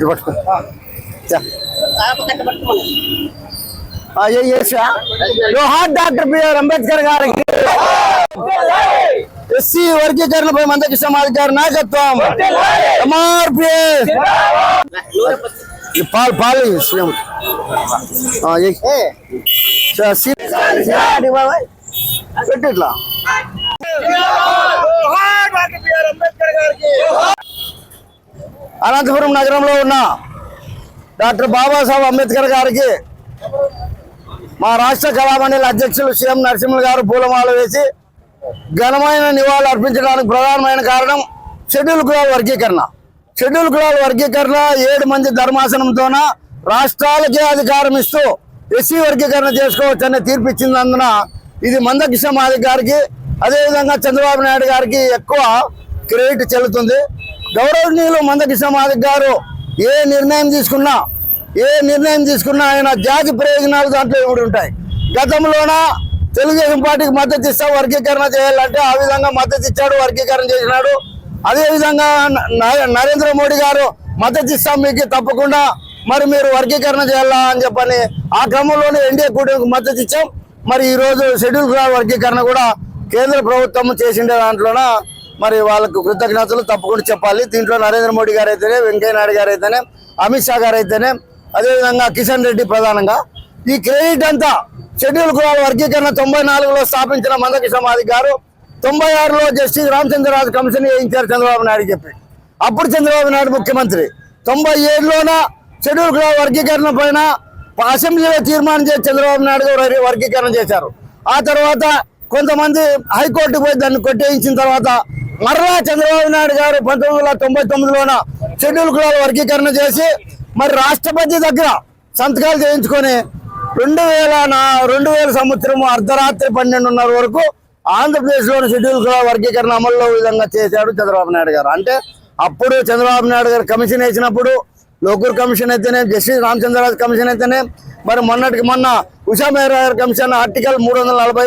ఇటు పట్టుకో చా. ఆ, ఏ చేసా జోహార్ డాక్టర్ బిఆర్ అంబేద్కర్ గారికి ఎస్సీ వర్గీకరణపై మందకి సమాజ్ గారి నాయకత్వం ఎంఆర్పిఎస్ ఈ పాలు పాలు ఇయ్యి, శ్రీరామ్. అనంతపురం నగరంలో ఉన్న డాక్టర్ బాబాసాహెబ్ అంబేద్కర్ గారికి మా రాష్ట్ర కళామండలి అధ్యక్షులు సీఎం నరసింహులు గారు పూలమాల వేసి ఘనమైన నివాళులు అర్పించడానికి ప్రధానమైన కారణం షెడ్యూల్ కులాల వర్గీకరణ. షెడ్యూల్ కులాల వర్గీకరణ ఏడు మంది ధర్మాసనంతోన రాష్ట్రాలకే అధికారం ఇస్తూ ఎస్సీ వర్గీకరణ చేసుకోవచ్చనే తీర్పు ఇచ్చినందున ఇది మందకిష మాదిక్ గారికి అదేవిధంగా చంద్రబాబు నాయుడు గారికి ఎక్కువ క్రెడిట్ చెల్లుతుంది. గౌరవనీయులు మందకి మాదిక్ గారు ఏ నిర్ణయం తీసుకున్నా ఏ నిర్ణయం తీసుకున్నా ఆయన జాతి ప్రయోజనాలు దాంట్లో ఇవి ఉంటాయి? గతంలోన? తెలుగుదేశం పార్టీకి మద్దతు ఇస్తా వర్గీకరణ చేయాలంటే ఆ విధంగా మద్దతు ఇచ్చాడు వర్గీకరణ చేసినాడు. అదేవిధంగా నరేంద్ర మోడీ గారు మద్దతు ఇస్తాం మీకు తప్పకుండా. మరి మీరు వర్గీకరణ చేయాలా అని చెప్పని ఆ క్రమంలోనే ఎన్డీఏ కూటమికి మద్దతు ఇచ్చాం. మరి ఈరోజు షెడ్యూల్ వర్గీకరణ కూడా కేంద్ర ప్రభుత్వం చేసిండే దాంట్లోన? మరి వాళ్ళకు కృతజ్ఞతలు తప్పకుండా చెప్పాలి. దీంట్లో నరేంద్ర మోడీ గారు అయితేనే వెంకయ్య నాయుడు గారు అయితేనే అమిత్ షా గారు అయితేనే అదేవిధంగా కిషన్ రెడ్డి ప్రధానంగా ఈ క్రెడిట్ అంతా షెడ్యూల్ కులాల వర్గీకరణ తొంభై నాలుగులో స్థాపించిన మందకి సమాధి గారు తొంభై ఆరులో జస్టిస్ రామచంద్రరాజు కమిషన్ వేయించారు చంద్రబాబు నాయుడు చెప్పి అప్పుడు చంద్రబాబు నాయుడు ముఖ్యమంత్రి. తొంభై ఏడులోన షెడ్యూల్ కులాల వర్గీకరణ పైన అసెంబ్లీలో తీర్మానం చేసి చంద్రబాబు నాయుడు గారు వర్గీకరణ చేశారు. ఆ తర్వాత కొంతమంది హైకోర్టుకు పోయి దాన్ని కొట్టేయించిన తర్వాత మరలా చంద్రబాబు నాయుడు గారు పంతొమ్మిది వందల తొంభై తొమ్మిదిలోన షెడ్యూల్ కులాల వర్గీకరణ చేసి మరి రాష్ట్రపతి దగ్గర సంతకాలు చేయించుకొని రెండు వేల నా రెండు వేల సంవత్సరం అర్ధరాత్రి పన్నెండున్నర వరకు ఆంధ్రప్రదేశ్లోని షెడ్యూల్ కులాల వర్గీకరణ అమల్లో విధంగా చేశాడు చంద్రబాబు నాయుడు గారు. అంటే అప్పుడు చంద్రబాబు నాయుడు గారు కమిషన్ వేసినప్పుడు లోకూర్ కమిషన్ అయితేనే జస్టిస్ రామచంద్రరాజు కమిషన్ అయితేనే మరి మొన్నటికి మొన్న ఉషా మేహర్ కమిషన్ ఆర్టికల్ మూడు వందల నలభై